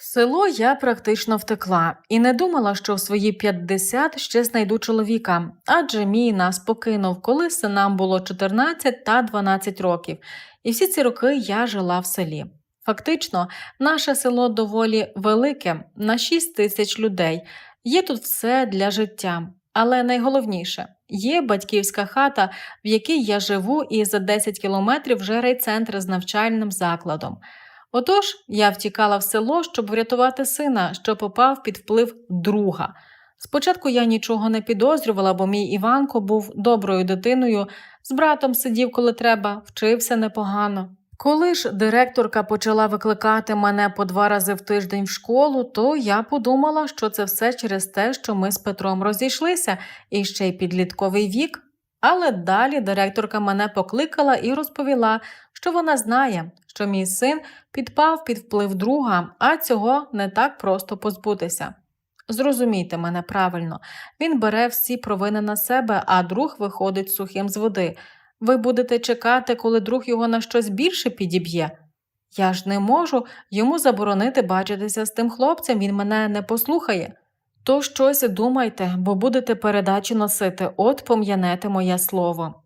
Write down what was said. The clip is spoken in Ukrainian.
В село я практично втекла і не думала, що в свої 50 ще знайду чоловіка, адже мій нас покинув, коли синам було 14 та 12 років, і всі ці роки я жила в селі. Фактично, наше село доволі велике, на 6 тисяч людей. Є тут все для життя. Але найголовніше є батьківська хата, в якій я живу, і за 10 кілометрів вже райцентр з навчальним закладом. Отож, я втікала в село, щоб врятувати сина, що попав під вплив друга. Спочатку я нічого не підозрювала, бо мій Іванко був доброю дитиною, з братом сидів, коли треба, вчився непогано. Коли ж директорка почала викликати мене по два рази в тиждень в школу, то я подумала, що це все через те, що ми з Петром розійшлися, і ще й підлітковий вік. Але далі директорка мене покликала і розповіла, що вона знає, що мій син підпав під вплив друга, а цього не так просто позбутися. Зрозумійте мене правильно, він бере всі провини на себе, а друг виходить сухим з води. Ви будете чекати, коли друг його на щось більше підіб'є. Я ж не можу йому заборонити бачитися з тим хлопцем, він мене не послухає. То щось думайте, бо будете передачі носити, от пом'янете моє слово.